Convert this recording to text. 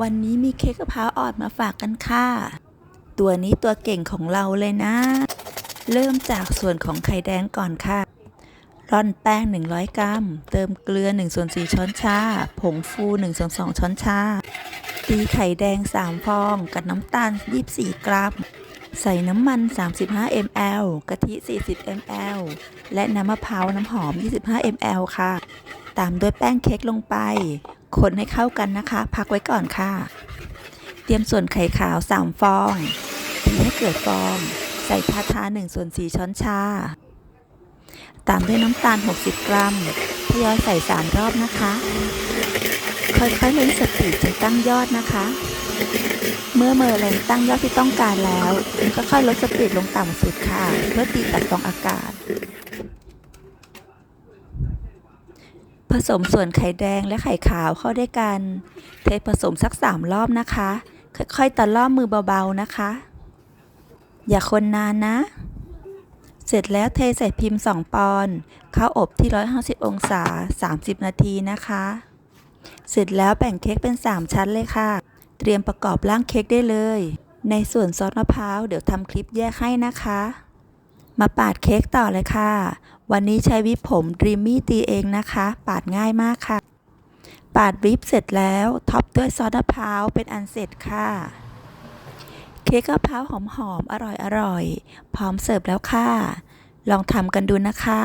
วันนี้มีเค้กมะพร้าวอ่อนมาฝากกันค่ะ ตัวนี้ตัวเก่งของเราเลยนะ เริ่มจากส่วนของไข่แดงก่อนค่ะ ร่อนแป้ง 100 กรัม เติมเกลือ1ส่วน4ช้อนชา ผงฟู1ส่วน2ช้อนชา ตีไข่แดง 3 ฟอง กับน้ำตาล 24 กรัม ใส่น้ำมัน 35 ml กะทิ 40 ml และน้ำมะพร้าวน้ำหอม 25 ml ค่ะ ตามด้วยแป้งเค้กลงไป คนให้เข้ากันนะคะ พักไว้ก่อนค่ะ เตรียมส่วนไข่ขาว 3 ฟองตีให้เกิดฟอง ใส่ทาทา1ส่วน4ช้อนชา ตามด้วยน้ำตาล 60 กรัมทยอยใส่3รอบนะคะ ค่อยๆเล่นสปีดจนตั้งยอดนะคะ เมื่อเมอร์เลนตั้งยอดที่ต้องการแล้ว ก็ค่อยลดสปีดลงต่ำสุดค่ะ เพื่อตีตัดฟองอากาศ ผสมส่วนไข่แดงและไข่ขาวเข้าด้วยกัน เทผสมสัก3รอบนะคะ ค่อยๆตะล่อมมือเบาๆนะคะ อย่าคนนานนะ เสร็จแล้วเทใส่พิมพ์ 2 ปอนด์เข้าอบที่ 150 องศา 30 นาทีนะคะ เสร็จแล้วแบ่งเค้กเป็น 3 ชั้นเลยค่ะ เตรียมประกอบร่างเค้กได้เลย ในส่วนซอสมะพร้าวเดี๋ยวทำคลิปแยกให้นะคะ มาปาดเค้กต่อเลยค่ะ วันนี้ใช้วิปผมดรีมมี่ตีเองนะคะ ปาดง่ายมากค่ะ ปาดวิปเสร็จแล้วท็อปด้วยซอสมะพร้าวเป็นอันเสร็จค่ะ เค้กมะพร้าวหอมๆอร่อยๆพร้อมเสิร์ฟแล้วค่ะ ลองทำกันดูนะคะ